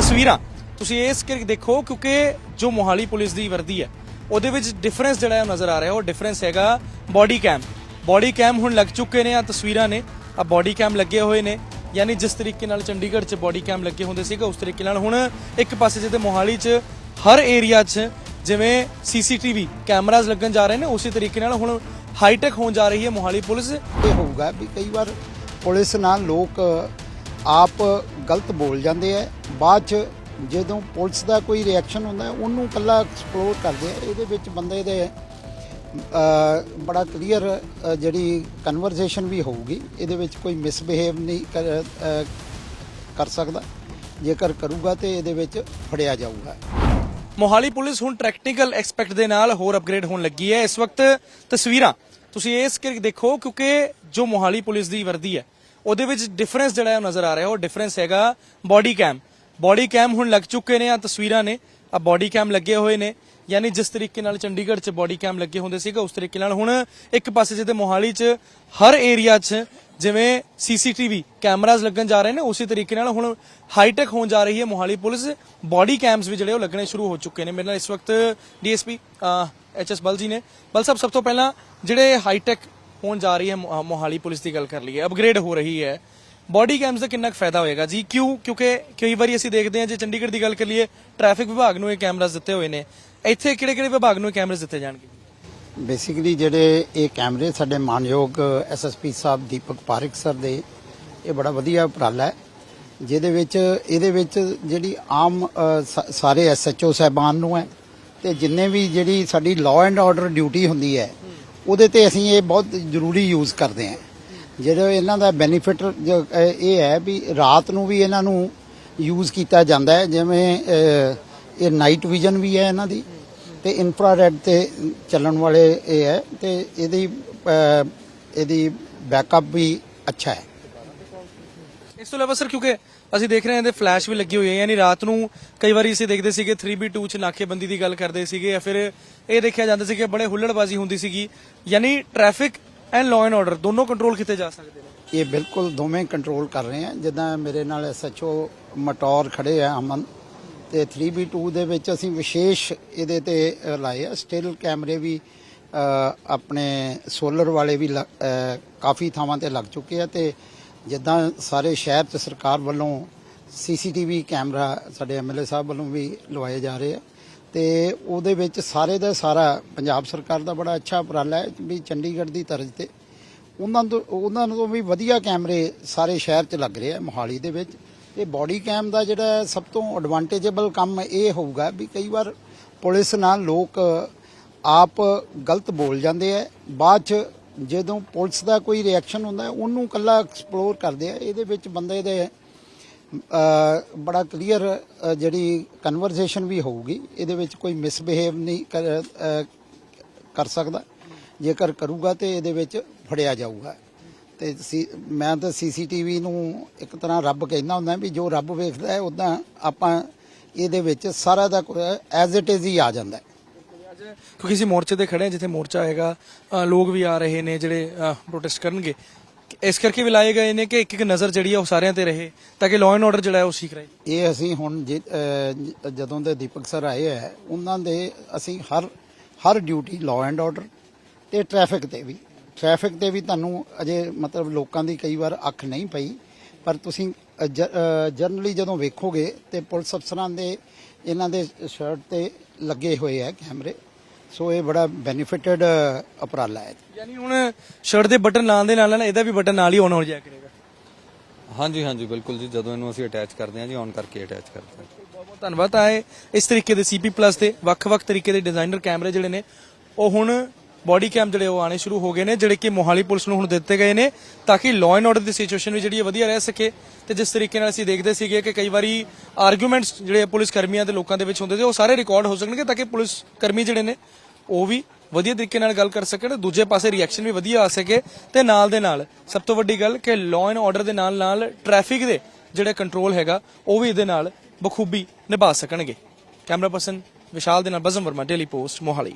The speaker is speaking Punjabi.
ਤਸਵੀਰਾਂ। ਤੁਸੀਂ ਇਸ ਕਰਕੇ ਦੇਖੋ ਕਿਉਂਕਿ ਜੋ ਮੋਹਾਲੀ ਪੁਲਿਸ ਦੀ ਵਰਦੀ ਹੈ, ਉਹਦੇ ਵਿੱਚ ਡਿਫਰੈਂਸ ਜਿਹੜਾ ਹੈ ਨਜ਼ਰ ਆ ਰਿਹਾ। ਉਹ ਡਿਫਰੈਂਸ ਹੈਗਾ ਬਾਡੀ ਕੈਮ ਬਾਡੀ ਕੈਮ ਹੁਣ ਲੱਗ ਚੁੱਕੇ ਨੇ ਆ ਤਸਵੀਰਾਂ ਨੇ। ਆ ਬਾਡੀ ਕੈਮ ਲੱਗੇ ਹੋਏ ਨੇ। ਯਾਨੀ ਜਿਸ ਤਰੀਕੇ ਨਾਲ ਚੰਡੀਗੜ੍ਹ 'ਚ ਬਾਡੀ ਕੈਮ ਲੱਗੇ ਹੁੰਦੇ ਸੀਗਾ, ਉਸ ਤਰੀਕੇ ਨਾਲ ਹੁਣ ਇੱਕ ਪਾਸੇ ਜਿਹਦੇ ਮੋਹਾਲੀ 'ਚ ਹਰ ਏਰੀਆ 'ਚ ਜਿਵੇਂ ਸੀਸੀਟੀਵੀ ਕੈਮਰਾਜ਼ ਲੱਗਣ ਜਾ ਰਹੇ ਨੇ, ਉਸੇ ਤਰੀਕੇ ਨਾਲ ਹੁਣ ਹਾਈਟੈਕ ਹੋਣ ਜਾ ਰਹੀ ਹੈ ਮੋਹਾਲੀ ਪੁਲਿਸ। ਇਹ ਹੋਊਗਾ ਵੀ ਕਈ ਵਾਰ ਪੁਲਿਸ ਨਾਲ ਲੋਕ ਆਪ ਗਲਤ ਬੋਲ ਜਾਂਦੇ ਆ। ਬਾਅਦ ਚ ਜਦੋਂ ਪੁਲਿਸ ਦਾ ਕੋਈ ਰਿਐਕਸ਼ਨ ਹੁੰਦਾ, ਉਹਨੂੰ ਕੱਲਾ ਐਕਸਪਲੋਰ ਕਰਦੇ ਆ। ਇਹਦੇ ਵਿੱਚ ਬੰਦੇ ਦੇ ਬੜਾ ਕਲੀਅਰ ਜਿਹੜੀ ਕਨਵਰਸੇਸ਼ਨ ਵੀ ਹੋਊਗੀ, ਇਹਦੇ ਵਿੱਚ ਕੋਈ ਮਿਸਬਿਹੇਵ ਨਹੀਂ ਕਰ- ਸਕਦਾ। ਜੇਕਰ ਕਰੂਗਾ ਤੇ ਇਹਦੇ ਵਿੱਚ ਫੜਿਆ ਜਾਊਗਾ। ਮੋਹਾਲੀ ਪੁਲਿਸ ਹੁਣ ਟੈਕਨੀਕਲ ਐਕਸਪੈਕਟ ਦੇ ਨਾਲ ਹੋਰ ਅਪਗ੍ਰੇਡ ਹੋਣ ਲੱਗੀ ਹੈ। ਇਸ ਵਕਤ ਤਸਵੀਰਾਂ ਤੁਸੀਂ ਇਸ ਕਰਕੇ ਦੇਖੋ ਕਿਉਂਕਿ ਜੋ ਮੋਹਾਲੀ ਪੁਲਿਸ ਦੀ ਵਰਦੀ ਹੈ ਉਹਦੇ ਵਿੱਚ ਡਿਫਰੈਂਸ ਜਿਹੜਾ ਉਹ ਨਜ਼ਰ ਆ ਰਿਹਾ, ਉਹ ਡਿਫਰੈਂਸ ਹੈਗਾ ਬਾਡੀ ਕੈਮ ਬਾਡੀ ਕੈਮ ਹੁਣ ਲੱਗ ਚੁੱਕੇ ਨੇ ਆ ਤਸਵੀਰਾਂ ਨੇ। ਆ ਬਾਡੀ ਕੈਮ ਲੱਗੇ ਹੋਏ ਨੇ। ਯਾਨੀ ਜਿਸ ਤਰੀਕੇ ਨਾਲ ਚੰਡੀਗੜ੍ਹ 'ਚ ਬਾਡੀ ਕੈਮ ਲੱਗੇ ਹੁੰਦੇ ਸੀਗਾ, ਉਸ ਤਰੀਕੇ ਨਾਲ ਹੁਣ ਇੱਕ ਪਾਸੇ ਜਿਹਦੇ ਮੋਹਾਲੀ 'ਚ ਹਰ ਏਰੀਆ 'ਚ ਜਿਵੇਂ ਸੀਸੀਟੀਵੀ ਕੈਮਰਾਜ਼ ਲੱਗਣ ਜਾ ਰਹੇ ਨੇ, ਉਸੇ ਤਰੀਕੇ ਨਾਲ ਹੁਣ ਹਾਈਟੈਕ ਹੋਣ ਜਾ ਰਹੀ ਹੈ ਮੋਹਾਲੀ ਪੁਲਿਸ। ਬਾਡੀ ਕੈਮਸ ਵੀ ਜਿਹੜੇ ਉਹ ਲੱਗਣੇ ਸ਼ੁਰੂ ਹੋ ਚੁੱਕੇ ਨੇ। ਮੇਰੇ ਨਾਲ ਇਸ ਵਕਤ ਡੀਐਸਪੀ ਐਚਐਸ ਬਲ ਜੀ ਨੇ। ਬਲ ਸਾਹਿਬ, ਸਭ ਤੋਂ ਪਹਿਲਾਂ ਜਿਹੜੇ ਹਾਈਟੈਕ ਹੁਣ ਜਾ ਰਹੀ ਹੈ ਮੋਹਾਲੀ ਪੁਲਿਸ ਦੀ ਗੱਲ ਕਰ ਲਈਏ। ਅਪਗ੍ਰੇਡ ਹੋ ਰਹੀ ਹੈ। ਬਾਡੀ ਕੈਮਸ ਦਾ ਕਿੰਨਾ ਕੁ ਫਾਇਦਾ ਹੋਏਗਾ? ਜੀ ਕਿਉਂ? ਕਿਉਂਕਿ ਕਈ ਵਾਰੀ ਅਸੀਂ ਦੇਖਦੇ ਹਾਂ ਜੇ ਚੰਡੀਗੜ੍ਹ ਦੀ ਗੱਲ ਕਰ ਲਈਏ ਟ੍ਰੈਫਿਕ ਵਿਭਾਗ ਨੂੰ ਇਹ ਕੈਮਰਾਜ਼ ਦਿੱਤੇ ਹੋਏ ਨੇ। ਇੱਥੇ ਕਿਹੜੇ ਕਿਹੜੇ ਵਿਭਾਗ ਨੂੰ ਇਹ ਕੈਮਰਾਜ਼ ਦਿੱਤੇ ਜਾਣਗੇ? ਬੇਸਿਕਲੀ ਜਿਹੜੇ ਇਹ ਕੈਮਰੇ ਸਾਡੇ ਮਾਨਯੋਗ ਐਸਐਸਪੀ ਸਾਹਿਬ ਦੀਪਕ ਪਾਰਿਕ ਸਰ ਦੇ ਇਹ ਬੜਾ ਵਧੀਆ ਉਪਰਾਲਾ ਹੈ। ਜਿਹਦੇ ਵਿੱਚ ਇਹਦੇ ਵਿੱਚ ਜਿਹੜੀ ਆਮ ਅ, ਸ- ਸਾਰੇ ਐਸਐਚਓ ਸਾਹਿਬਾਨ ਨੂੰ ਹੈ ਤੇ ਜਿੰਨੇ ਵੀ ਜਿਹੜੀ ਸਾਡੀ ਲਾਅ ਐਂਡ ਆਰਡਰ ਡਿਊਟੀ ਹੁੰਦੀ ਹੈ ਉਹਦੇ ਤੇ ਅਸੀਂ ਇਹ ਬਹੁਤ ਜ਼ਰੂਰੀ ਯੂਜ਼ ਕਰਦੇ ਹਾਂ। ਜਿਹੜੇ ਇਹਨਾਂ ਦਾ ਬੈਨੀਫਿਟ ਇਹ ਹੈ ਵੀ ਰਾਤ ਨੂੰ ਵੀ ਇਹਨਾਂ ਨੂੰ ਯੂਜ਼ ਕੀਤਾ ਜਾਂਦਾ ਹੈ। ਜਿਵੇਂ ਇਹ ਨਾਈਟ ਵਿਜ਼ਨ ਵੀ ਹੈ ਇਹਨਾਂ ਦੀ ਤੇ ਇਨਫਰਾਰੈਡ ਤੇ ਚੱਲਣ ਵਾਲੇ ਇਹ ਹੈ ਤੇ ਇਹਦੀ ਇਹਦੀ ਬੈਕਅਪ ਵੀ ਅੱਛਾ ਹੈ। ਇਸ ਤੋਂ ਇਲਾਵਾ ਸਰ, ਕਿਉਂਕਿ ਅਸੀਂ ਦੇਖ ਰਹੇ ਹਾਂ ਇਹਦੇ ਫਲੈਸ਼ ਵੀ ਲੱਗੀ ਹੋਈ ਹੈ, ਯਾਨੀ ਰਾਤ ਨੂੰ ਕਈ ਵਾਰੀ ਅਸੀਂ ਦੇਖਦੇ ਸੀਗੇ 3B2 ਚ ਨਾਕੇਬੰਦੀ ਦੀ ਗੱਲ ਕਰਦੇ ਸੀਗੇ ਜਾਂ ਫਿਰ ਇਹ ਦੇਖਿਆ ਜਾਂਦਾ ਸੀ ਕਿ ਬੜੇ ਹੁੱਲੜਬਾਜ਼ੀ ਹੁੰਦੀ ਸੀਗੀ, ਯਾਨੀ traffic and law and order ਦੋਨੋਂ ਕੰਟਰੋਲ ਕੀਤੇ ਜਾ ਸਕਦੇ ਨੇ। ਇਹ ਬਿਲਕੁਲ ਦੋਵੇਂ ਕੰਟਰੋਲ ਕਰ ਰਹੇ ਆ ਜਿੱਦਾਂ ਮੇਰੇ ਨਾਲ ਐਸਐਚਓ ਮਟੌਰ ਖੜੇ ਆ ਅਮਨ, ਤੇ 3B2 ਦੇ ਵਿੱਚ ਅਸੀਂ ਵਿਸ਼ੇਸ਼ ਇਹਦੇ ਤੇ ਲਾਏ ਆ। ਸਟਿਲ ਕੈਮਰੇ ਵੀ ਆਪਣੇ ਸੋਲਰ ਵਾਲੇ ਵੀ ਲ- ਕਾਫੀ ਥਾਵਾਂ ਤੇ ਲੱਗ ਚੁੱਕੇ ਆ ਤੇ ਜਿੱਦਾਂ ਸਾਰੇ ਸ਼ਹਿਰ 'ਚ ਸਰਕਾਰ ਵੱਲੋਂ ਸੀਸੀਟੀਵੀ ਕੈਮਰਾ ਸਾਡੇ ਐਮਐਲਏ ਸਾਹਿਬ ਵੱਲੋਂ ਵੀ ਲਵਾਏ ਜਾ ਰਹੇ ਆ। ਤੇ ਉਹਦੇ ਵਿੱਚ ਸਾਰੇ ਦਾ ਸਾਰਾ ਪੰਜਾਬ ਸਰਕਾਰ ਦਾ ਬੜਾ ਅੱਛਾ ਉਪਰਾਲਾ ਹੈ ਵੀ ਚੰਡੀਗੜ੍ਹ ਦੀ ਤਰਜ਼ ਤੇ ਉਹਨਾਂ ਤੋਂ ਉਹਨਾਂ ਤੋਂ ਵੀ ਵਧੀਆ ਕੈਮਰੇ ਸਾਰੇ ਸ਼ਹਿਰ 'ਚ ਲੱਗ ਰਹੇ ਆ, ਮੋਹਾਲੀ ਦੇ ਵਿੱਚ। ਤੇ ਬਾਡੀ ਕੈਮ ਦਾ ਜਿਹੜਾ ਸਭ ਤੋਂ ਐਡਵਾਂਟੇਜੇਬਲ ਕੰਮ ਇਹ ਹੋਊਗਾ ਵੀ ਕਈ ਵਾਰ ਪੁਲਿਸ ਨਾਲ ਲੋਕ ਆਪ ਗਲਤ ਬੋਲ ਜਾਂਦੇ ਆ, ਬਾਅਦ ਚ ਜਦੋਂ ਪੁਲਿਸ ਦਾ ਕੋਈ ਰਿਐਕਸ਼ਨ ਹੁੰਦਾ ਉਹਨੂੰ ਕੱਲਾ ਐਕਸਪਲੋਰ ਕਰਦੇ ਆ। ਇਹਦੇ ਵਿੱਚ ਬੰਦੇ ਦੇ ਬੜਾ ਕਲੀਅਰ ਜਿਹੜੀ ਕਨਵਰਸੇਸ਼ਨ ਵੀ ਹੋਊਗੀ, ਇਹਦੇ ਵਿੱਚ ਕੋਈ ਮਿਸਬਿਹੇਵ ਨਹੀਂ ਕਰ- ਸਕਦਾ। ਜੇਕਰ ਕਰੂਗਾ ਤੇ ਇਹਦੇ ਵਿੱਚ ਫੜਿਆ ਜਾਊਗਾ। ਤੇ ਸੀ- ਮੈਂ ਤਾਂ ਸੀਸੀਟੀਵੀ ਨੂੰ ਇੱਕ ਤਰ੍ਹਾਂ ਰੱਬ ਕਹਿੰਦਾ ਹੁੰਦਾ ਵੀ ਜੋ ਰੱਬ ਵੇਖਦਾ ਹੈ ਉਦਾਂ ਆਪਾਂ ਇਹਦੇ ਵਿੱਚ ਸਾਰਾ ਦਾ ਐਜ਼ ਇਟ ਇਜ਼ ਹੀ ਆ ਜਾਂਦਾ ਕਿਉਂਕਿ ਅਸੀਂ ਮੋਰਚੇ ਤੇ ਖੜੇ ਹਾਂ ਜਿੱਥੇ ਮੋਰਚਾ ਹੈਗਾ ਅ, ਲੋਕ ਵੀ ਆ ਰਹੇ ਨੇ ਜਿਹੜੇ ਪ੍ਰੋਟੈਸਟ ਕਰਨਗੇ। ਇਸ ਕਰਕੇ ਵੀ ਲਾਏ ਗਏ ਨੇ ਕਿ ਇੱਕ ਇੱਕ ਨਜ਼ਰ ਜਿਹੜੀ ਆ ਉਹ ਸਾਰਿਆਂ ਤੇ ਰਹੇ ਤਾਂ ਕਿ ਲਾਅ ਐਂਡ ਆਰਡਰ ਜਿਹੜਾ ਹੈ ਉਹ ਠੀਕ ਰਹੇ। ਇਹ ਅਸੀਂ ਹੁਣ ਜੇ- ਅਹ ਜ- ਜਦੋਂ ਦੇ ਦੀਪਕ ਸਰ ਆਏ ਹੈ ਉਹਨਾਂ ਦੇ ਅਸੀਂ ਹਰ ਹਰ ਡਿਊਟੀ ਲਾਅ ਐਂਡ ਆਰਡਰ ਤੇ ਟ੍ਰੈਫਿਕ ਤੇ ਵੀ। ਟ੍ਰੈਫਿਕ ਤੇ ਵੀ ਤੁਹਾਨੂੰ ਅਜੇ ਮਤਲਬ ਲੋਕਾਂ ਦੀ ਕਈ ਵਾਰ ਅੱਖ ਨਹੀਂ ਪਈ ਪਰ ਤੁਸੀਂ ਜਨਰਲੀ ਜਦੋਂ ਵੇਖੋਗੇ ਤੇ ਪੁਲਿਸ ਅਫਸਰਾਂ ਦੇ ਇਹਨਾਂ ਦੇ ਸ਼ਰਟ ਤੇ ਲੱਗੇ ਹੋਏ ਹੈ ਕੈਮਰੇ। ਸੋ ਇਹ ਬੜਾ ਬੈਨੀਫਿਟਡ ਉਪਰਾਲਾ ਹੈ। ਯਾਨੀ ਹੁਣ ਸ਼ਰਟ ਦੇ ਬਟਨ ਲਾਉਣ ਦੇ ਨਾਲ ਨਾਲ ਇਹਦਾ ਵੀ ਬਟਨ ਨਾਲ ਹੀ ਆਨ ਹੋ ਜਾਇਆ ਕਰੇਗਾ। ਹਾਂਜੀ ਹਾਂਜੀ ਬਿਲਕੁਲ ਜੀ। ਜਦੋਂ ਇਹਨੂੰ ਅਸੀਂ ਅਟੈਚ ਕਰਦੇ ਹਾਂ ਜੀ ਔਨ ਕਰਕੇ ਅਟੈਚ ਕਰਦੇ ਹਾਂ। ਬਹੁਤ ਬਹੁਤ ਧੰਨਵਾਦ ਇਹ ਇਸ ਤਰੀਕੇ ਦੇ ਸੀਪੀ ਪਲੱਸ ਦੇ ਵੱਖ-ਵੱਖ ਤਰੀਕੇ ਦੇ ਡਿਜ਼ਾਈਨਰ ਕੈਮਰੇ ਜਿਹੜੇ ਨੇ ਉਹ ਹੁਣ ਬੋਡੀ ਕੈਮ ਜਿਹੜੇ ਉਹ ਆਣੇ ਸ਼ੁਰੂ ਹੋ ਗਏ ਨੇ, ਜਿਹੜੇ ਕਿ ਮੋਹਾਲੀ ਪੁਲਿਸ ਨੂੰ ਹੁਣ ਦਿੱਤੇ ਗਏ ਨੇ ਤਾਂ ਕਿ ਲਾਅ ਐਂਡ ਆਰਡਰ ਦੀ ਸਿਚੁਏਸ਼ਨ ਵੀ ਜਿਹੜੀ ਹੈ ਵਧੀਆ ਰਹਿ ਸਕੇ। ਤੇ ਜਿਸ ਤਰੀਕੇ ਨਾਲ ਅਸੀਂ ਦੇਖਦੇ ਸੀਗੇ ਕਿ ਕਈ ਵਾਰੀ ਆਰਗੂਮੈਂਟਸ ਜਿਹੜੇ ਪੁਲਿਸ ਕਰਮੀਆਂ ਤੇ ਲੋਕਾਂ ਦੇ ਵਿੱਚ ਹੁੰਦੇ ਸੀ, ਉਹ ਸਾਰੇ ਰਿਕਾਰਡ ਹੋ ਸਕਣਗੇ ਤਾਂ ਕਿ ਪੁਲਿਸ ਕਰਮੀ ਜਿਹੜੇ ਨੇ, ਉਹ ਵੀ ਵਧੀਆ ਤਰੀਕੇ ਨਾਲ ਗੱਲ ਕਰ ਸਕਣ, ਦੂਜੇ ਪਾਸੇ ਰਿਐਕਸ਼ਨ ਵੀ ਵਧੀਆ ਆ ਸਕੇ। ਤੇ ਨਾਲ ਦੇ ਨਾਲ ਸਭ ਤੋਂ ਵੱਡੀ ਗੱਲ ਕਿ ਲਾਅ ਐਂਡ ਆਰਡਰ ਦੇ ਨਾਲ ਨਾਲ ਟ੍ਰੈਫਿਕ ਦੇ ਜਿਹੜੇ ਕੰਟਰੋਲ ਹੈਗਾ, ਉਹ ਵੀ ਇਹਦੇ ਨਾਲ ਬਖੂਬੀ ਨਿਭਾ ਸਕਣਗੇ। ਕੈਮਰਾ ਪਰਸਨ ਵਿਸ਼ਾਲ ਦੇ ਨਾਲ ਬਜ਼ਮ ਵਰਮਾ ਡੇਲੀ ਪੋਸਟ ਮੋਹਾਲੀ।